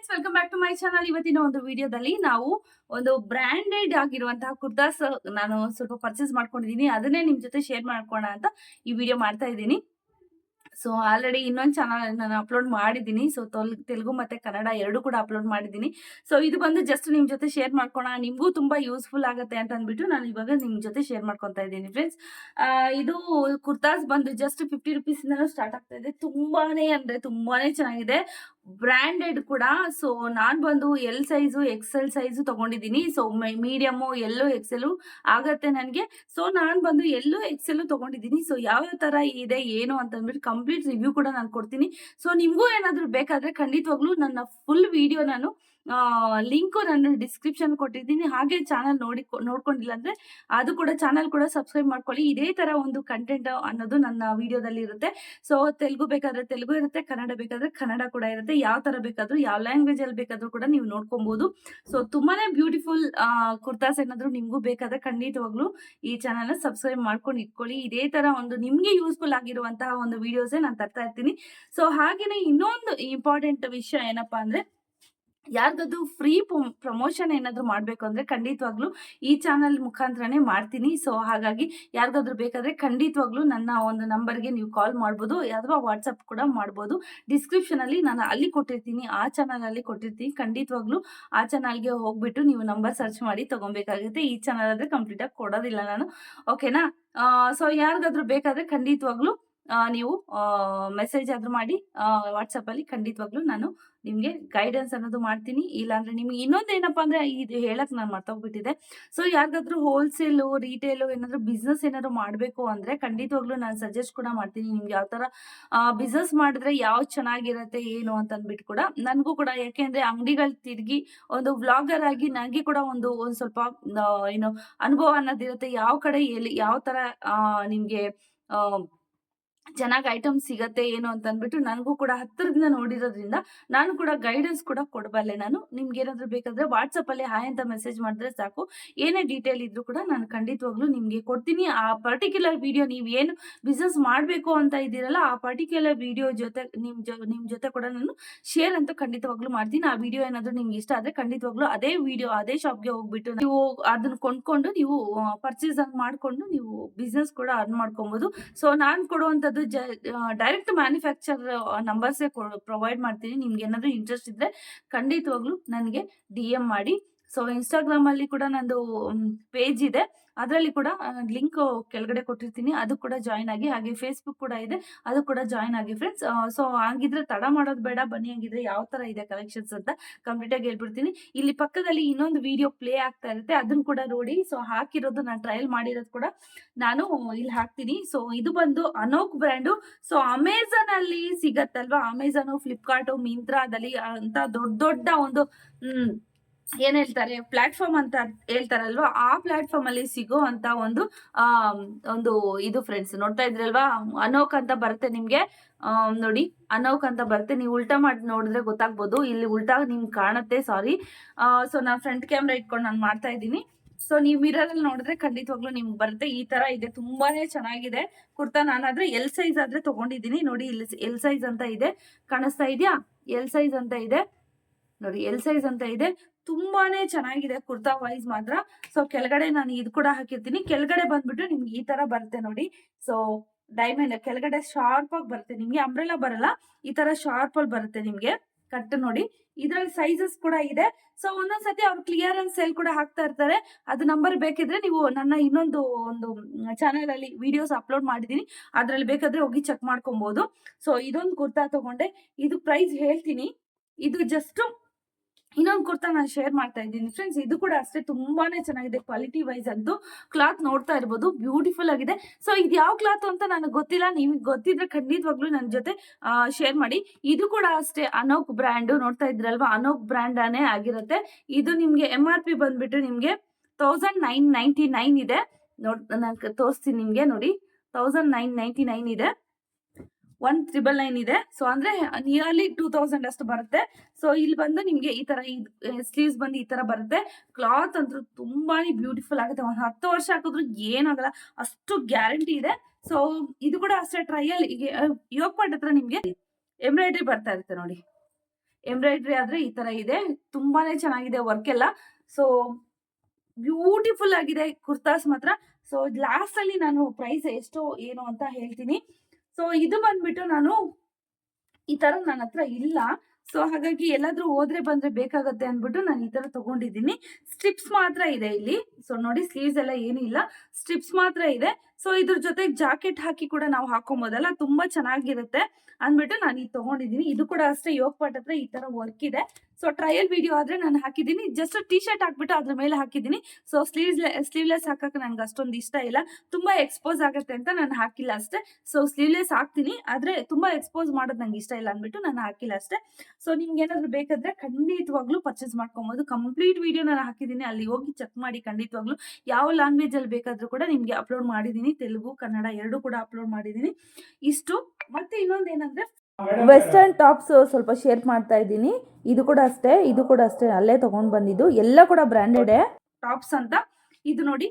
Friends welcome back to my channel ಇವತ್ತಿನ ಒಂದು ವಿಡಿಯೋದಲ್ಲಿ ನಾವು ಒಂದು ಬ್ರ್ಯಾಂಡೆಡ್ ಆಗಿರುವಂತಹ ಕುರ್ತಾಸ್ ನಾನು ಸ್ವಲ್ಪ ಪರ್ಚೇಸ್ ಮಾಡ್ಕೊಂಡಿದ್ದೀನಿ. ಅದನ್ನೇ ನಿಮ್ ಜೊತೆ ಶೇರ್ ಮಾಡ್ಕೋಣ ಅಂತ ಈ ವಿಡಿಯೋ ಮಾಡ್ತಾ ಇದ್ದೀನಿ. ಸೊ ಆಲ್ರೆಡಿ ಇನ್ನೊಂದು ಚಾನಲ್ ನಾನು ಅಪ್ಲೋಡ್ ಮಾಡಿದ್ದೀನಿ. ಸೊ ತೆಲುಗು ಮತ್ತೆ ಕನ್ನಡ ಎರಡು ಕೂಡ ಅಪ್ಲೋಡ್ ಮಾಡಿದ್ದೀನಿ. ಸೊ ಇದು ಬಂದು ಜಸ್ಟ್ ನಿಮ್ ಜೊತೆ ಶೇರ್ ಮಾಡ್ಕೋಣ ನಿಮಗೂ ತುಂಬಾ ಯೂಸ್ಫುಲ್ ಆಗುತ್ತೆ ಅಂತ ಅಂದ್ಬಿಟ್ಟು ನಾನು ಇವಾಗ ನಿಮ್ ಜೊತೆ ಶೇರ್ ಮಾಡ್ಕೊತಾ ಇದ್ದೀನಿ ಫ್ರೆಂಡ್ಸ್ ಇದು ಕುರ್ತಾಸ್ ಬಂದು ಜಸ್ಟ್ ಫಿಫ್ಟಿ ರುಪೀಸ್ ಇಂದ ಸ್ಟಾರ್ಟ್ ಆಗ್ತಾ ಇದೆ. ತುಂಬಾನೇ ಅಂದ್ರೆ ತುಂಬಾನೇ ಚೆನ್ನಾಗಿದೆ. ಬ್ರ್ಯಾಂಡೆಡ್ ಕೂಡ. ಸೊ ನಾನು ಬಂದು ಎಲ್ ಸೈಜು ಎಕ್ಸೆಲ್ ಸೈಜು ತಗೊಂಡಿದ್ದೀನಿ. ಸೊ ಮೀಡಿಯಮು ಎಲ್ಲೋ ಎಕ್ಸೆಲು ಆಗತ್ತೆ ನನಗೆ. ಸೊ ನಾನು ಬಂದು ಎಲ್ಲೋ ಎಕ್ಸೆಲು ತಗೊಂಡಿದ್ದೀನಿ. ಸೊ ಯಾವ ಥರ ಇದೆ, ಏನು ಅಂತ ಅಂದ್ಬಿಟ್ಟು ಕಂಪ್ಲೀಟ್ ರಿವ್ಯೂ ಕೂಡ ನಾನು ಕೊಡ್ತೀನಿ. ಸೊ ನಿಮಗೂ ಏನಾದರೂ ಬೇಕಾದರೆ ಖಂಡಿತವಾಗ್ಲೂ ನನ್ನ ಫುಲ್ ವಿಡಿಯೋ ನಾನು ಲಿಂಕು ನಾನು ಡಿಸ್ಕ್ರಿಪ್ಷನ್ ಕೊಟ್ಟಿದ್ದೀನಿ. ಹಾಗೆ ಚಾನಲ್ ನೋಡಿ ನೋಡ್ಕೊಂಡಿಲ್ಲ ಅಂದ್ರೆ ಅದು ಕೂಡ ಚಾನಲ್ ಕೂಡ ಸಬ್ಸ್ಕ್ರೈಬ್ ಮಾಡ್ಕೊಳ್ಳಿ. ಇದೇ ತರ ಒಂದು ಕಂಟೆಂಟ್ ಅನ್ನೋದು ನನ್ನ ವಿಡಿಯೋದಲ್ಲಿ ಇರುತ್ತೆ. ಸೊ ತೆಲುಗು ಬೇಕಾದ್ರೆ ತೆಲುಗು ಇರುತ್ತೆ, ಕನ್ನಡ ಬೇಕಾದ್ರೆ ಕನ್ನಡ ಕೂಡ ಇರುತ್ತೆ. ಯಾವ ತರ ಬೇಕಾದ್ರೂ, ಯಾವ ಲ್ಯಾಂಗ್ವೇಜ್ ಅಲ್ಲಿ ಬೇಕಾದ್ರೂ ಕೂಡ ನೀವು ನೋಡ್ಕೊಬಹುದು ಸೊ ತುಂಬಾನೇ ಬ್ಯೂಟಿಫುಲ್ ಕುರ್ತಾಸ್ ಏನಾದ್ರು ನಿಮ್ಗೂ ಬೇಕಾದ್ರೆ ಖಂಡಿತವಾಗ್ಲೂ ಈ ಚಾನಲ್ ಸಬ್ಸ್ಕ್ರೈಬ್ ಮಾಡ್ಕೊಂಡು ಇಟ್ಕೊಳ್ಳಿ. ಇದೇ ತರ ಒಂದು ನಿಮ್ಗೆ ಯೂಸ್ಫುಲ್ ಆಗಿರುವಂತಹ ಒಂದು ವಿಡಿಯೋಸ್ ನಾನು ತರ್ತಾ ಇರ್ತೀನಿ. ಸೊ ಹಾಗೇನೆ ಇನ್ನೊಂದು ಇಂಪಾರ್ಟೆಂಟ್ ವಿಷಯ ಏನಪ್ಪಾ ಅಂದ್ರೆ ಯಾರಿಗಾದ್ರು ಫ್ರೀ ಪ್ರಮೋಷನ್ ಏನಾದರೂ ಮಾಡಬೇಕು ಅಂದ್ರೆ ಖಂಡಿತವಾಗ್ಲೂ ಈ ಚಾನಲ್ ಮುಖಾಂತರನೇ ಮಾಡ್ತೀನಿ. ಸೊ ಹಾಗಾಗಿ ಯಾರಿಗಾದ್ರೂ ಬೇಕಾದ್ರೆ ಖಂಡಿತವಾಗ್ಲೂ ನನ್ನ ಒಂದು ನಂಬರ್ಗೆ ನೀವು ಕಾಲ್ ಮಾಡ್ಬೋದು. ಅಥವಾ ವಾಟ್ಸಪ್ ಕೂಡ ಮಾಡ್ಬೋದು. ಡಿಸ್ಕ್ರಿಪ್ಷನ್ ಅಲ್ಲಿ ನಾನು ಅಲ್ಲಿ ಕೊಟ್ಟಿರ್ತೀನಿ. ಆ ಚಾನಲಲ್ಲಿ ಕೊಟ್ಟಿರ್ತೀನಿ. ಖಂಡಿತವಾಗ್ಲೂ ಆ ಚಾನಲ್ಗೆ ಹೋಗ್ಬಿಟ್ಟು ನೀವು ನಂಬರ್ ಸರ್ಚ್ ಮಾಡಿ ತಗೊಬೇಕಾಗುತ್ತೆ. ಈ ಚಾನಲ್ ಆದರೆ ಕಂಪ್ಲೀಟ್ ಆಗಿ ಕೊಡೋದಿಲ್ಲ ನಾನು. ಓಕೆನಾ ಸೊ ಯಾರಿಗಾದ್ರೂ ಬೇಕಾದ್ರೆ ಖಂಡಿತವಾಗ್ಲೂ ನೀವು ಮೆಸೇಜ್ ಆದ್ರೂ ಮಾಡಿ ವಾಟ್ಸಪ್ ಅಲ್ಲಿ ಖಂಡಿತವಾಗ್ಲೂ ನಾನು ನಿಮ್ಗೆ ಗೈಡೆನ್ಸ್ ಅನ್ನೋದು ಮಾಡ್ತೀನಿ. ಇಲ್ಲಾಂದ್ರೆ ನಿಮ್ಗೆ ಇನ್ನೊಂದು ಏನಪ್ಪಾ ಅಂದ್ರೆ ಇದು ಹೇಳಕ್ ನಾನು ಮರ್ತೋಗ್ಬಿಟ್ಟಿದೆ ಸೊ ಯಾರಿಗಾದ್ರೂ ಹೋಲ್ಸೇಲು ರಿಟೇಲು ಏನಾದ್ರು ಬಿಸ್ನೆಸ್ ಏನಾದ್ರು ಮಾಡಬೇಕು ಅಂದ್ರೆ ಖಂಡಿತವಾಗ್ಲೂ ನಾನು ಸಜೆಸ್ಟ್ ಕೂಡ ಮಾಡ್ತೀನಿ. ನಿಮ್ಗೆ ಯಾವ ತರ ಬಿಸ್ನೆಸ್ ಮಾಡಿದ್ರೆ ಯಾವ ಚೆನ್ನಾಗಿರತ್ತೆ, ಏನು ಅಂತ ಅಂದ್ಬಿಟ್ಟು ಕೂಡ ನನಗೂ ಕೂಡ. ಯಾಕೆಂದ್ರೆ ಅಂಗಡಿಗಳು ತಿರುಗಿ ಒಂದು ವ್ಲಾಗರ್ ಆಗಿ ನನಗೆ ಕೂಡ ಒಂದು ಒಂದು ಸ್ವಲ್ಪ ಏನು ಅನುಭವ ಅನ್ನೋದಿರುತ್ತೆ. ಯಾವ ಕಡೆ ಎಲ್ಲಿ, ಯಾವ ತರ ನಿಮ್ಗೆ ಚೆನ್ನಾಗಿ ಐಟಮ್ ಸಿಗತ್ತೆ ಏನು ಅಂತ ಅಂದ್ಬಿಟ್ಟು ನನಗೂ ಕೂಡ ಹತ್ತಿರದಿಂದ ನೋಡಿರೋದ್ರಿಂದ ನಾನು ಕೂಡ ಗೈಡೆನ್ಸ್ ಕೂಡ ಕೊಡಬಲ್ಲೆ. ನಾನು ನಿಮ್ಗೆ ಏನಾದ್ರು ಬೇಕಾದ್ರೆ ವಾಟ್ಸಪ್ ಅಲ್ಲಿ ಹಾಯ್ ಅಂತ ಮೆಸೇಜ್ ಮಾಡಿದ್ರೆ ಸಾಕು. ಏನೇ ಡೀಟೇಲ್ ಇದ್ರು ಕೂಡ ನಾನು ಖಂಡಿತವಾಗ್ಲೂ ನಿಮ್ಗೆ ಕೊಡ್ತೀನಿ. ಆ ಪರ್ಟಿಕ್ಯುಲರ್ ವಿಡಿಯೋ ನೀವು ಏನು ಬಿಸ್ನೆಸ್ ಮಾಡಬೇಕು ಅಂತ ಇದ್ದೀರಲ್ಲ, ಆ ಪರ್ಟಿಕ್ಯುಲರ್ ವಿಡಿಯೋ ಜೊತೆ ನಿಮ್ ನಿಮ್ ಜೊತೆ ಕೂಡ ನಾನು ಶೇರ್ ಅಂತ ಖಂಡಿತವಾಗ್ಲೂ ಮಾಡ್ತೀನಿ. ಆ ವಿಡಿಯೋ ಏನಾದ್ರು ನಿಮ್ಗೆ ಇಷ್ಟ ಆದ್ರೆ ಖಂಡಿತವಾಗ್ಲೂ ಅದೇ ವಿಡಿಯೋ ಅದೇ ಶಾಪ್ಗೆ ಹೋಗ್ಬಿಟ್ಟು ನೀವು ಅದನ್ನ ಕೊಂಡ್ಕೊಂಡು ನೀವು ಪರ್ಚೇಸ್ ಮಾಡ್ಕೊಂಡು ನೀವು ಬಿಸ್ನೆಸ್ ಕೂಡ ಅರ್ನ್ ಮಾಡ್ಕೊಬಹುದು ಸೊ ನಾನು ಕೊಡುವಂತದ್ದು ಡೈರೆಕ್ಟ್ ಮ್ಯಾನುಫ್ಯಾಕ್ಚರ್ ನಂಬರ್ಸೇ ಪ್ರೊವೈಡ್ ಮಾಡ್ತೀನಿ. ನಿಮ್ಗೆ ಏನಾದರೂ ಇಂಟ್ರೆಸ್ಟ್ ಇದ್ರೆ ಖಂಡಿತವಾಗ್ಲೂ ನನಗೆ ಡಿ ಎಂ ಮಾಡಿ. ಸೊ ಇನ್ಸ್ಟಾಗ್ರಾಮಲ್ಲಿ ಕೂಡ ನಂದು ಪೇಜ್ ಇದೆ. ಅದರಲ್ಲಿ ಕೂಡ ಲಿಂಕ್ ಕೆಳಗಡೆ ಕೊಟ್ಟಿರ್ತೀನಿ. ಅದು ಕೂಡ ಜಾಯಿನ್ ಆಗಿ, ಹಾಗೆ ಫೇಸ್ಬುಕ್ ಕೂಡ ಇದೆ. ಅದು ಕೂಡ ಜಾಯಿನ್ ಆಗಿ ಫ್ರೆಂಡ್ಸ್ ಸೊ ಹಾಗಿದ್ರೆ ತಡ ಮಾಡೋದು ಬೇಡ. ಬನ್ನಿ ಹಾಗಿದ್ರೆ ಯಾವ ತರ ಇದೆ ಕಲೆಕ್ಷನ್ಸ್ ಅಂತ ಕಂಪ್ಲೀಟ್ ಆಗಿ ಹೇಳ್ಬಿಡ್ತೀನಿ. ಇಲ್ಲಿ ಪಕ್ಕದಲ್ಲಿ ಇನ್ನೊಂದು ವಿಡಿಯೋ ಪ್ಲೇ ಆಗ್ತಾ ಇರುತ್ತೆ. ಅದನ್ನ ಕೂಡ ನೋಡಿ. ಸೊ ಹಾಕಿರೋದು ನಾನು ಟ್ರಯಲ್ ಮಾಡಿರೋದು ಕೂಡ ನಾನು ಇಲ್ಲಿ ಹಾಕ್ತೀನಿ. ಸೊ ಇದು ಬಂದು ಅನೋಕ್ ಬ್ರ್ಯಾಂಡು ಸೊ ಅಮೆಝಾನ್ ಅಲ್ಲಿ ಸಿಗತ್ತಲ್ವಾ ಅಮೆಝಾನು ಫ್ಲಿಪ್ಕಾರ್ಟು ಮಿಂತ್ರಾದಲ್ಲಿ ಅಂತ ದೊಡ್ಡ ದೊಡ್ಡ ಒಂದು ಏನ್ ಹೇಳ್ತಾರೆ? ಪ್ಲಾಟ್ಫಾರ್ಮ್ ಅಂತ ಹೇಳ್ತಾರಲ್ವಾ? ಆ ಪ್ಲಾಟ್ಫಾರ್ಮ್ ಅಲ್ಲಿ ಸಿಗೋ ಅಂತ ಒಂದು ಒಂದು ಇದು ಫ್ರೆಂಡ್ಸ್ ನೋಡ್ತಾ ಇದ್ರಲ್ವಾ? ಅನೋಕ್ ಅಂತ ಬರುತ್ತೆ ನಿಮ್ಗೆ. ನೋಡಿ, ಅನೋಕ್ ಅಂತ ಬರುತ್ತೆ. ನೀವು ಉಲ್ಟಾ ಮಾಡಿ, ನೋಡಿದ್ರೆ ಗೊತ್ತಾಗ್ಬೋದು. ಇಲ್ಲಿ ಉಲ್ಟಾ ನಿಮ್ಗೆ ಕಾಣುತ್ತೆ ಸಾರಿ ಸೊ ನಾನು ಫ್ರಂಟ್ ಕ್ಯಾಮ್ರಾ ಇಟ್ಕೊಂಡು ನಾನು ಮಾಡ್ತಾ ಇದ್ದೀನಿ. ಸೊ ನೀವು ಮಿರರ್ ಅಲ್ಲಿ ನೋಡಿದ್ರೆ ಖಂಡಿತವಾಗ್ಲೂ ನಿಮ್ಗೆ ಬರುತ್ತೆ. ಈ ತರ ಇದೆ. ತುಂಬಾನೇ ಚೆನ್ನಾಗಿದೆ. ಕುರ್ತಾ ನಾನಾದ್ರೆ ಎಲ್ ಸೈಜ್ ಆದ್ರೆ ತಗೊಂಡಿದ್ದೀನಿ. ನೋಡಿ, ಇಲ್ಲಿ ಎಲ್ ಸೈಜ್ ಅಂತ ಇದೆ. ಕಾಣಿಸ್ತಾ ಇದೆಯಾ? ಎಲ್ ಸೈಜ್ ಅಂತ ಇದೆ. ನೋಡಿ ಎಲ್ ಸೈಜ್ ಅಂತ ಇದೆ. ತುಂಬಾನೇ ಚೆನ್ನಾಗಿದೆ ಕುರ್ತಾ ವೈಸ್ ಮಾತ್ರ. ಸೊ ಕೆಳಗಡೆ ನಾನು ಇದು ಕೂಡ ಹಾಕಿರ್ತೀನಿ. ಕೆಳಗಡೆ ಬಂದ್ಬಿಟ್ಟು ನಿಮ್ಗೆ ಈ ತರ ಬರುತ್ತೆ ನೋಡಿ. ಸೊ ಡೈಮಂಡ್ ಕೆಳಗಡೆ ಶಾರ್ಪ್ ಆಗಿ ಬರುತ್ತೆ. ನಿಮ್ಗೆ ಅಂಬ್ರೆಲಾ ಬರಲ್ಲ, ಈ ತರ ಶಾರ್ಪ್ ಅಲ್ಲಿ ಬರುತ್ತೆ ನಿಮ್ಗೆ. ಕಟ್ ನೋಡಿ. ಇದ್ರಲ್ಲಿ ಸೈಜಸ್ ಕೂಡ ಇದೆ. ಸೊ ಒಂದೊಂದ್ಸತಿ ಅವ್ರು ಕ್ಲಿಯರೆನ್ಸ್ ಸೇಲ್ ಕೂಡ ಹಾಕ್ತಾ ಇರ್ತಾರೆ. ಅದು ನಂಬರ್ ಬೇಕಿದ್ರೆ ನೀವು ನನ್ನ ಇನ್ನೊಂದು ಒಂದು ಚಾನೆಲ್ ಅಲ್ಲಿ ವಿಡಿಯೋಸ್ ಅಪ್ಲೋಡ್ ಮಾಡಿದೀನಿ ಅದ್ರಲ್ಲಿ ಬೇಕಾದ್ರೆ ಹೋಗಿ ಚೆಕ್ ಮಾಡ್ಕೊಬಹುದು ಸೊ ಇದೊಂದು ಕುರ್ತಾ ತಗೊಂಡೆ. ಇದು ಪ್ರೈಸ್ ಹೇಳ್ತೀನಿ. ಇದು ಜಸ್ಟ್ ಇನ್ನೊಂದು ಕುರ್ತಾ ನಾನು ಶೇರ್ ಮಾಡ್ತಾ ಇದ್ದೀನಿ. ಫ್ರೆಂಡ್ಸ್ ಇದು ಕೂಡ ಅಷ್ಟೇ ತುಂಬಾನೇ ಚೆನ್ನಾಗಿದೆ. ಕ್ವಾಲಿಟಿ ವೈಸ್ ಅಂತೂ ಕ್ಲಾತ್ ನೋಡ್ತಾ ಇರ್ಬೋದು. ಬ್ಯೂಟಿಫುಲ್ ಆಗಿದೆ. ಸೊ ಇದು ಯಾವ ಕ್ಲಾತ್ ಅಂತ ನನಗೆ ಗೊತ್ತಿಲ್ಲ. ನಿಮ್ಗೆ ಗೊತ್ತಿದ್ರೆ ಖಂಡಿತವಾಗ್ಲೂ ನನ್ನ ಜೊತೆ ಶೇರ್ ಮಾಡಿ. ಇದು ಕೂಡ ಅಷ್ಟೇ ಅನೋಕ್ ಬ್ರ್ಯಾಂಡ್ ನೋಡ್ತಾ ಇದ್ರಲ್ವಾ? ಅನೋಕ್ ಬ್ರ್ಯಾಂಡ್ ಅನೇ ಆಗಿರುತ್ತೆ. ಇದು ನಿಮ್ಗೆ ಎಂ ಆರ್ ಪಿ ಬಂದ್ಬಿಟ್ಟು ನಿಮ್ಗೆ ತೌಸಂಡ್ ನೈನ್ ನೈಂಟಿ ನೈನ್ ಇದೆ. ನೋಡ್, ನಾನು ತೋರಿಸ್ತೀನಿ ನಿಮ್ಗೆ ನೋಡಿ. ತೌಸಂಡ್ ನೈನ್ ನೈಂಟಿ ನೈನ್ ಇದೆ. ಒನ್ ತ್ರಿಬಲ್ ನೈನ್ ಇದೆ. ಸೊ ಅಂದ್ರೆ ನಿಯರ್ಲಿ ಟೂ ತೌಸಂಡ್ ಅಷ್ಟು ಬರುತ್ತೆ. ಸೊ ಇಲ್ಲಿ ಬಂದು ನಿಮ್ಗೆ ಈ ತರ ಸ್ಲೀವ್ಸ್ ಬಂದು ಈ ತರ ಬರುತ್ತೆ. ಕ್ಲಾತ್ ಅಂತೂ ತುಂಬಾನೇ ಬ್ಯೂಟಿಫುಲ್ ಆಗುತ್ತೆ. ಒಂದು ಹತ್ತು ವರ್ಷ ಹಾಕಿದ್ರು ಏನಾಗಲ್ಲ ಅಷ್ಟು ಗ್ಯಾರಂಟಿ ಇದೆ. ಸೊ ಇದು ಕೂಡ ಅಷ್ಟೇ ಟ್ರಯಲ್ ಯೋಗ ಹತ್ರ ನಿಮ್ಗೆ ಎಂಬ್ರಾಯ್ಡ್ರಿ ಬರ್ತಾ ಇರುತ್ತೆ ನೋಡಿ. ಎಂಬ್ರಾಯ್ಡ್ರಿ ಆದ್ರೆ ಈ ತರ ಇದೆ. ತುಂಬಾನೇ ಚೆನ್ನಾಗಿದೆ ವರ್ಕ್ ಎಲ್ಲ. ಸೊ ಬ್ಯೂಟಿಫುಲ್ ಆಗಿದೆ ಕುರ್ತಾಸ್ ಮಾತ್ರ. ಸೊ ಲಾಸ್ಟ್ ಅಲ್ಲಿ ನಾನು ಪ್ರೈಸ್ ಎಷ್ಟು ಏನು ಅಂತ ಹೇಳ್ತೀನಿ. ಸೊ ಇದು ಬಂದ್ಬಿಟ್ಟು ನಾನು ಈ ತರ ನನ್ನ ಹತ್ರ ಇಲ್ಲ. ಸೊ ಹಾಗಾಗಿ ಎಲ್ಲಾದ್ರೂ ಹೋದ್ರೆ ಬಂದ್ರೆ ಬೇಕಾಗತ್ತೆ ಅಂದ್ಬಿಟ್ಟು ನಾನು ಈ ತರ ತಗೊಂಡಿದ್ದೀನಿ. ಸ್ಟ್ರಿಪ್ಸ್ ಮಾತ್ರ ಇದೆ ಇಲ್ಲಿ. ಸೊ ನೋಡಿ ಸ್ಲೀವ್ಸ್ ಎಲ್ಲ ಏನಿಲ್ಲ. ಸ್ಟ್ರಿಪ್ಸ್ ಮಾತ್ರ ಇದೆ. ಸೊ ಇದ್ರ ಜೊತೆ ಜಾಕೆಟ್ ಹಾಕಿ ಕೂಡ ನಾವು ಹಾಕೊಬೋದಲ್ಲ, ತುಂಬಾ ಚೆನ್ನಾಗಿರುತ್ತೆ. ಅಂದ್ಬಿಟ್ಟು ನಾನು ಇದು ತಗೊಂಡಿದ್ದೀನಿ ಇದು ಕೂಡ ಅಷ್ಟೇ ಯೋಗ ಪಾಟ್ ಹತ್ರ ಈ ತರ ವರ್ಕ್ ಇದೆ. ಸೊ ಟ್ರಯಲ್ ವಿಡಿಯೋ ಆದ್ರೆ ನಾನು ಹಾಕಿದ್ದೀನಿ ಜಸ್ಟ್ ಟಿ ಶರ್ಟ್ ಹಾಕ್ಬಿಟ್ಟು ಅದ್ರ ಮೇಲೆ ಹಾಕಿದ್ದೀನಿ ಸೊ ಸ್ಲೀವ್ಸ್ ಸ್ಲೀವ್ಲೆಸ್ ಹಾಕಕ್ಕೆ ನಂಗೆ ಅಷ್ಟೊಂದು ಇಷ್ಟ ಇಲ್ಲ. ತುಂಬಾ ಎಕ್ಸ್ಪೋಸ್ ಆಗುತ್ತೆ ಅಂತ ನಾನು ಹಾಕಿಲ್ಲ ಅಷ್ಟೇ. ಸೊ ಸ್ಲೀವ್ಲೆಸ್ ಹಾಕ್ತೀನಿ. ಆದ್ರೆ ತುಂಬಾ ಎಕ್ಸ್ಪೋಸ್ ಮಾಡೋದು ನಂಗೆ ಇಷ್ಟ ಇಲ್ಲ ಅಂದ್ಬಿಟ್ಟು ನಾನು ಹಾಕಿಲ್ಲ ಅಷ್ಟೇ. ಸೊ ನಿಮ್ಗೆ ಏನಾದ್ರು ಬೇಕಾದ್ರೆ ಖಂಡಿತವಾಗ್ಲೂ ಪರ್ಚೇಸ್ ಮಾಡ್ಕೊಬೋದು. ಕಂಪ್ಲೀಟ್ ವಿಡಿಯೋ ನಾನು ಹಾಕಿದ್ದೀನಿ ಅಲ್ಲಿ ಹೋಗಿ ಚೆಕ್ ಮಾಡಿ ಖಂಡಿತವಾಗ್ಲೂ. ಯಾವ ಲ್ಯಾಂಗ್ವೇಜ್ ಅಲ್ಲಿ ಬೇಕಾದ್ರೂ ಕೂಡ ನಿಮ್ಗೆ ಅಪ್ಲೋಡ್ ಮಾಡಿದ್ದೀನಿ ತೆಲುಗು ಕನ್ನಡ ಎರಡು ಕೂಡ ಅಪ್ಲೋಡ್ ಮಾಡಿದ್ದೀನಿ. ಇಷ್ಟು. ಮತ್ತೆ ಇನ್ನೊಂದು ಏನಂದ್ರೆ ವೆಸ್ಟರ್ನ್ ಟಾಪ್ಸ್ ಸ್ವಲ್ಪ ಶೇರ್ ಮಾಡ್ತಾ ಇದ್ದೀನಿ. ಇದು ಕೂಡ ಅಷ್ಟೇ ಇದು ಕೂಡ ಅಷ್ಟೇ ಅಲ್ಲೇ ತಗೊಂಡ್ ಬಂದಿದ್ದು. ಎಲ್ಲ ಕೂಡ ಬ್ರಾಂಡೆಡ್ ಟಾಪ್ಸ್ ಅಂತ. ಇದು ನೋಡಿ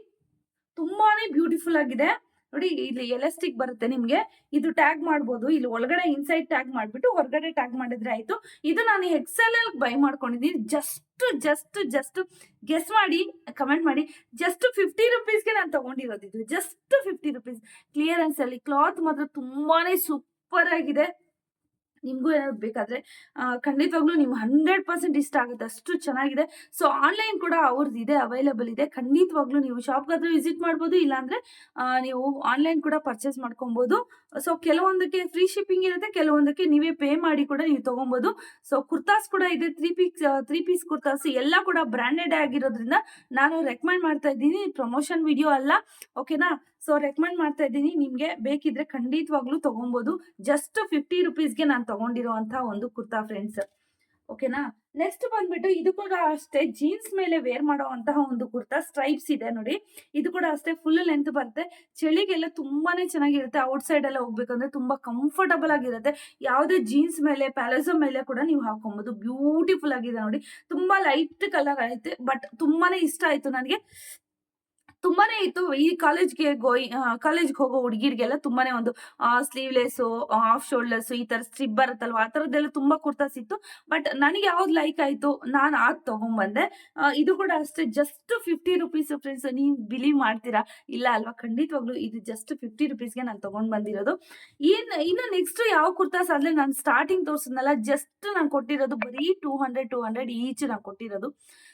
ತುಂಬಾನೇ ಬ್ಯೂಟಿಫುಲ್ ಆಗಿದೆ. ನೋಡಿ ಇಲ್ಲಿ ಎಲಾಸ್ಟಿಕ್ ಬರುತ್ತೆ ನಿಮ್ಗೆ. ಇದು ಟ್ಯಾಗ್ ಮಾಡ್ಬೋದು. ಇಲ್ಲಿ ಒಳಗಡೆ ಇನ್ಸೈಡ್ ಟ್ಯಾಗ್ ಮಾಡ್ಬಿಟ್ಟು ಹೊರಗಡೆ ಟ್ಯಾಗ್ ಮಾಡಿದ್ರೆ ಆಯ್ತು. ಇದು ನಾನು ಎಕ್ಸೆಲ್ ಅಲ್ಲಿ ಬೈ ಮಾಡ್ಕೊಂಡಿದ್ದೀನಿ. ಜಸ್ಟ್ ಜಸ್ಟ್ ಜಸ್ಟ್ ಗೆಸ್ ಮಾಡಿ ಕಮೆಂಟ್ ಮಾಡಿ. ಜಸ್ಟ್ ಫಿಫ್ಟಿ ರುಪೀಸ್ಗೆ ನಾನು ತಗೊಂಡಿರೋದು ಜಸ್ಟ್ ಫಿಫ್ಟಿ ರುಪೀಸ್ ಕ್ಲಿಯರೆನ್ಸ್ ಅಲ್ಲಿ ಕ್ಲಾತ್ ಮಾತ್ರ ತುಂಬಾನೇ ಸೂಪರ್ ಆಗಿದೆ. ನಿಮಗೂ ಏನಾದ್ರು ಬೇಕಾದ್ರೆ ಖಂಡಿತವಾಗ್ಲೂ ನಿಮ್ಗೆ ಹಂಡ್ರೆಡ್ ಪರ್ಸೆಂಟ್ ಇಷ್ಟ ಆಗುತ್ತೆ. ಅಷ್ಟು ಚೆನ್ನಾಗಿದೆ. ಸೊ ಆನ್ಲೈನ್ ಕೂಡ ಅವ್ರದ್ದು ಇದೆ ಅವೈಲೇಬಲ್ ಇದೆ. ಖಂಡಿತವಾಗ್ಲೂ ನೀವು ಶಾಪ್ಗಾದ್ರೂ ವಿಸಿಟ್ ಮಾಡ್ಬೋದು, ಇಲ್ಲಾಂದ್ರೆ ನೀವು ಆನ್ಲೈನ್ ಕೂಡ ಪರ್ಚೇಸ್ ಮಾಡ್ಕೊಬೋದು. ಸೊ ಕೆಲವೊಂದಕ್ಕೆ ಫ್ರೀ ಶಿಪ್ಪಿಂಗ್ ಇರುತ್ತೆ, ಕೆಲವೊಂದಕ್ಕೆ ನೀವೇ ಪೇ ಮಾಡಿ ಕೂಡ ನೀವು ತೊಗೊಬೋದು. ಸೊ ಕುರ್ತಾಸ್ ಕೂಡ ಇದೆ three piece three piece kurtas ಎಲ್ಲ ಕೂಡ ಬ್ರ್ಯಾಂಡೆಡ್ ಆಗಿರೋದ್ರಿಂದ ನಾನು ರೆಕಮೆಂಡ್ ಮಾಡ್ತಾ ಇದ್ದೀನಿ. ಪ್ರಮೋಷನ್ ವಿಡಿಯೋ ಅಲ್ಲ ಓಕೆನಾ ಸೊ ರೆಕಮೆಂಡ್ ಮಾಡ್ತಾ ಇದ್ದೀನಿ. ನಿಮ್ಗೆ ಬೇಕಿದ್ರೆ ಖಂಡಿತವಾಗ್ಲೂ ತಗೊಬೋದು. ಜಸ್ಟ್ ಫಿಫ್ಟಿ ರುಪೀಸ್ಗೆ ನಾನು ತಗೊಂಡಿರುವಂತ ಒಂದು ಕುರ್ತಾ ಫ್ರೆಂಡ್ಸ್ ಓಕೆನಾ ನೆಕ್ಸ್ಟ್ ಬಂದ್ಬಿಟ್ಟು ಇದು ಕೂಡ ಅಷ್ಟೇ ಜೀನ್ಸ್ ಮೇಲೆ ವೇರ್ ಮಾಡುವಂತಹ ಒಂದು ಕುರ್ತಾ ಸ್ಟ್ರೈಪ್ಸ್ ಇದೆ ನೋಡಿ. ಇದು ಕೂಡ ಅಷ್ಟೇ ಫುಲ್ ಲೆಂತ್ ಬರುತ್ತೆ. ಚಳಿಗೆಲ್ಲ ತುಂಬಾನೇ ಚೆನ್ನಾಗಿರುತ್ತೆ. ಔಟ್ ಸೈಡ್ ಎಲ್ಲ ಹೋಗ್ಬೇಕಂದ್ರೆ ತುಂಬಾ ಕಂಫರ್ಟಬಲ್ ಆಗಿರುತ್ತೆ. ಯಾವುದೇ ಜೀನ್ಸ್ ಮೇಲೆ ಪ್ಯಾಲಸೋ ಮೇಲೆ ಕೂಡ ನೀವು ಹಾಕೊಬಹುದು ಬ್ಯೂಟಿಫುಲ್ ಆಗಿದೆ ನೋಡಿ. ತುಂಬಾ ಲೈಟ್ ಕಲರ್ ಐತೆ ಬಟ್ ತುಂಬಾನೇ ಇಷ್ಟ ಆಯ್ತು ನನಗೆ. ತುಂಬಾನೇ ಇತ್ತು. ಈ ಕಾಲೇಜ್ಗೆ ಗೋಯ್ ಕಾಲೇಜ್ಗೆ ಹೋಗೋ ಹುಡುಗಿರಿಗೆಲ್ಲ ತುಂಬಾನೇ ಒಂದು ಸ್ಲೀವ್ಲೆಸ್ ಆಫ್ ಶೋಲ್ಡರ್ಸ್ ಈ ತರ ಸ್ಟ್ರಿಪ್ ಬರುತ್ತಲ್ವಾ? ಆ ತರದ್ದೆಲ್ಲ ತುಂಬಾ ಕುರ್ತಾಸ್ ಇತ್ತು. ಬಟ್ ನನಗೆ ಯಾವ್ದು ಲೈಕ್ ಆಯ್ತು, ನಾನು ಆಗ್ ತಗೊಂಡ್ಬಂದೆ ಇದು ಕೂಡ ಅಷ್ಟೇ ಜಸ್ಟ್ ಫಿಫ್ಟಿ ರುಪೀಸ್ ಫ್ರೆಂಡ್ಸ್ ನೀವು ಬಿಲೀವ್ ಮಾಡ್ತೀರಾ? ಇಲ್ಲ ಅಲ್ವಾ? ಖಂಡಿತವಾಗ್ಲೂ ಇದು ಜಸ್ಟ್ ಫಿಫ್ಟಿ ರುಪೀಸ್ಗೆ ನಾನು ತಗೊಂಡ್ ಬಂದಿರೋದು ಇನ್ ಇನ್ನು ನೆಕ್ಸ್ಟ್ ಯಾವ ಕುರ್ತಾಸ್ ಆದ್ರೆ ನಾನು ಸ್ಟಾರ್ಟಿಂಗ್ ತೋರಿಸಿದ್ನಲ್ಲ ಜಸ್ಟ್ ನಾನು ಕೊಟ್ಟಿರೋದು ಬರೀ two hundred two hundred each ನಾನು ಕೊಟ್ಟಿರೋದು.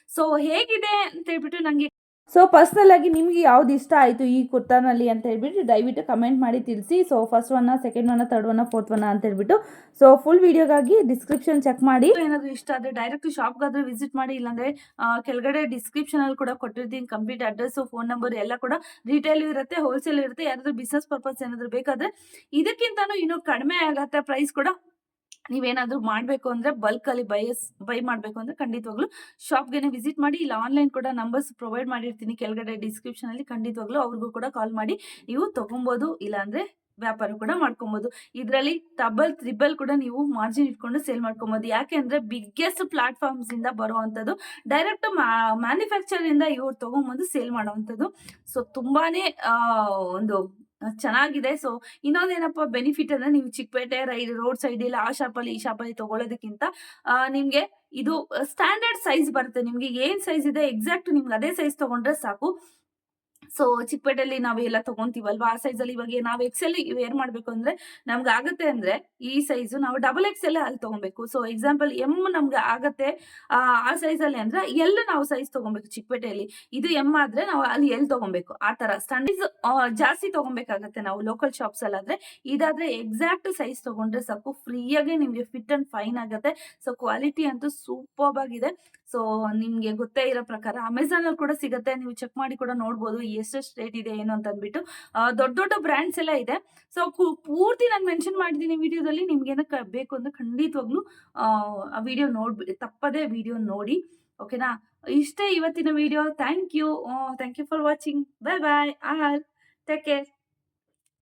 ಸೊ ಹೇಗಿದೆ ಅಂತ ಹೇಳ್ಬಿಟ್ಟು ನಂಗೆ ಸೊ ಪರ್ಸ್ನಲ್ ಆಗಿ ನಿಮ್ಗೆ ಯಾವ್ದು ಇಷ್ಟ ಆಯ್ತು ಈ ಕುರ್ತಾನಲ್ಲಿ ಅಂತ ಹೇಳ್ಬಿಟ್ಟು ದಯವಿಟ್ಟು ಕಮೆಂಟ್ ಮಾಡಿ ತಿಳಿಸಿ. ಸೊ ಫಸ್ಟ್ ಒನ್ನ ಸೆಕೆಂಡ್ ಒನ್ನ ತರ್ಡ್ ಒನ್ನ ಫೋರ್ತ್ ಒನ್ನ ಅಂತ ಹೇಳ್ಬಿಟ್ಟು. ಸೊ ಫುಲ್ ವಿಡಿಯೋಗಾಗಿ ಡಿಸ್ಕ್ರಿಪ್ಷನ್ ಚೆಕ್ ಮಾಡಿ. ಏನಾದ್ರು ಇಷ್ಟ ಆದ್ರೆ ಡೈರೆಕ್ಟ್ ಶಾಪ್ಗಾದ್ರೆ ವಿಸಿಟ್ ಮಾಡಿ, ಇಲ್ಲಾಂದ್ರೆ ಕೆಳಗಡೆ ಡಿಸ್ಕ್ರಿಪ್ಷನ್ ಅಲ್ಲಿ ಕೂಡ ಕೊಟ್ಟಿರ್ತೀನಿ ಕಂಪ್ಲೀಟ್ ಅಡ್ರೆಸ್ ಫೋನ್ ನಂಬರ್ ಎಲ್ಲ ಕೂಡ ರಿಟೇಲ್ ಇರುತ್ತೆ ಹೋಲ್ಸೇಲ್ ಇರುತ್ತೆ, ಯಾರಾದ್ರೂ ಬಿಸ್ನೆಸ್ ಪರ್ಪಸ್ ಏನಾದ್ರು ಬೇಕಾದ್ರೆ ಇದಕ್ಕಿಂತನೂ ಇನ್ನೂ ಕಡಿಮೆ ಆಗತ್ತೆ ಪ್ರೈಸ್ ಕೂಡ. ನೀವೇನಾದ್ರೂ ಮಾಡಬೇಕು ಅಂದ್ರೆ ಬಲ್ಕ್ ಅಲ್ಲಿ ಬೈಸ್ ಬೈ ಮಾಡಬೇಕು ಅಂದ್ರೆ ಖಂಡಿತವಾಗ್ಲೂ ಶಾಪ್ಗೆನೆ ವಿಸಿಟ್ ಮಾಡಿ, ಇಲ್ಲ ಆನ್ಲೈನ್ ಕೂಡ ನಂಬರ್ಸ್ ಪ್ರೊವೈಡ್ ಮಾಡಿರ್ತೀನಿ ಕೆಳಗಡೆ ಡಿಸ್ಕ್ರಿಪ್ಷನ್ ಅಲ್ಲಿ ಖಂಡಿತವಾಗ್ಲೂ ಅವ್ರಿಗೂ ಕೂಡ ಕಾಲ್ ಮಾಡಿ. ನೀವು ತಗೊಬೋದು, ಇಲ್ಲಾಂದ್ರೆ ವ್ಯಾಪಾರ ಕೂಡ ಮಾಡ್ಕೊಬೋದು. ಇದರಲ್ಲಿ ಟಬಲ್ ತ್ರಿಬಲ್ ಕೂಡ ನೀವು ಮಾರ್ಜಿನ್ ಇಟ್ಕೊಂಡು ಸೇಲ್ ಮಾಡ್ಕೊಬೋದು. ಯಾಕೆ ಅಂದ್ರೆ ಬಿಗ್ಗೆಸ್ಟ್ ಪ್ಲಾಟ್ಫಾರ್ಮ್ಸ್ ಇಂದ ಬರುವಂತದ್ದು ಡೈರೆಕ್ಟ್ ಮ್ಯಾನುಫ್ಯಾಕ್ಚರ್ ಇಂದ ಇವ್ರು ತಗೊಂಬಂದು ಸೇಲ್ ಮಾಡುವಂಥದ್ದು. ಸೊ ತುಂಬಾನೇ ಒಂದು ಚೆನ್ನಾಗಿದೆ. ಸೊ ಇನ್ನೊಂದೇನಪ್ಪ ಬೆನಿಫಿಟ್ ಅಂದ್ರೆ ನೀವು ಚಿಕ್ಕಪೇಟೆ ರೈಲ್ ರೋಡ್ ಸೈಡ್ ಇಲ್ಲ ಆ ಶಾಪಲ್ಲಿ ಈ ಶಾಪಲ್ಲಿ ತಗೊಳ್ಳೋದಕ್ಕಿಂತ ನಿಮ್ಗೆ ಇದು ಸ್ಟ್ಯಾಂಡರ್ಡ್ ಸೈಜ್ ಬರುತ್ತೆ. ನಿಮ್ಗೆ ಏನ್ ಸೈಜ್ ಇದೆ ಎಕ್ಸಾಕ್ಟ್ ನಿಮ್ಗೆ ಅದೇ ಸೈಜ್ ತಗೊಂಡ್ರೆ ಸಾಕು. ಸೊ ಚಿಕ್ಕಪೇಟೆಯಲ್ಲಿ ನಾವು ಎಲ್ಲ ತಗೊಂತೀವಲ್ವಾ? ಆ ಸೈಜ್ ಅಲ್ಲಿ ಇವಾಗ ನಾವು ಎಕ್ಸೆಲ್ ವೇರ್ ಮಾಡ್ಬೇಕು ಅಂದ್ರೆ ನಮ್ಗೆ ಆಗತ್ತೆ ಅಂದ್ರೆ ಈ ಸೈಜ್ ನಾವು ಡಬಲ್ ಎಕ್ಸೆಲ್ ಅಲ್ಲಿ ತಗೊಬೇಕು. ಸೊ ಎಕ್ಸಾಂಪಲ್ ಎಂ ನಮ್ಗೆ ಆಗತ್ತೆ ಆ, ಸೈಜ್ ಅಲ್ಲಿ ಅಂದ್ರೆ ಎಲ್ ನಾವು ಸೈಜ್ ತಗೊಬೇಕು ಚಿಕ್ಕಪೇಟೆಯಲ್ಲಿ. ಇದು ಎಂ ಆದ್ರೆ ನಾವು ಅಲ್ಲಿ ಎಲ್ ತಗೊಬೇಕು. ಆ ತರ. ಸ್ಟ್ಯಾಂಡರ್ಡ್ ಜಾಸ್ತಿ ತಗೊಬೇಕಾಗತ್ತೆ ನಾವು ಲೋಕಲ್ ಶಾಪ್ಸ್ ಅಲ್ಲಿ ಆದ್ರೆ. ಇದಾದ್ರೆ ಎಕ್ಸಾಕ್ಟ್ ಸೈಜ್ ತಗೊಂಡ್ರೆ ಸಾಕು ಫ್ರೀಯಾಗಿ ನಿಮ್ಗೆ ಫಿಟ್ ಅಂಡ್ ಫೈನ್ ಆಗುತ್ತೆ. ಸೊ ಕ್ವಾಲಿಟಿ ಅಂತೂ ಸೂಪರ್ ಆಗಿದೆ. ಸೊ ನಿಮ್ಗೆ ಗೊತ್ತೇ ಇರೋ ಪ್ರಕಾರ ಅಮೆಝಾನ್ ಅಲ್ಲಿ ಕೂಡ ಸಿಗುತ್ತೆ, ನೀವು ಚೆಕ್ ಮಾಡಿ ಕೂಡ ನೋಡ್ಬೋದು ಎಷ್ಟೆಷ್ಟು ರೇಟ್ ಇದೆ ಏನು ಅಂತ ಅಂದ್ಬಿಟ್ಟು. ದೊಡ್ಡ ದೊಡ್ಡ ಬ್ರ್ಯಾಂಡ್ಸ್ ಎಲ್ಲ ಇದೆ. ಸೊ ಪೂರ್ತಿ ನಾನು ಮೆನ್ಷನ್ ಮಾಡಿದ್ದೀನಿ ವಿಡಿಯೋದಲ್ಲಿ ನಿಮ್ಗೆ ಏನಕ್ಕೆ ಬೇಕು ಅಂದ್ರೆ ಖಂಡಿತವಾಗ್ಲೂ, ಆ ವಿಡಿಯೋ ನೋಡ್, ತಪ್ಪದೇ ವಿಡಿಯೋ ನೋಡಿ ಓಕೆನಾ ಇಷ್ಟೇ ಇವತ್ತಿನ video thank you thank you for watching bye bye all take care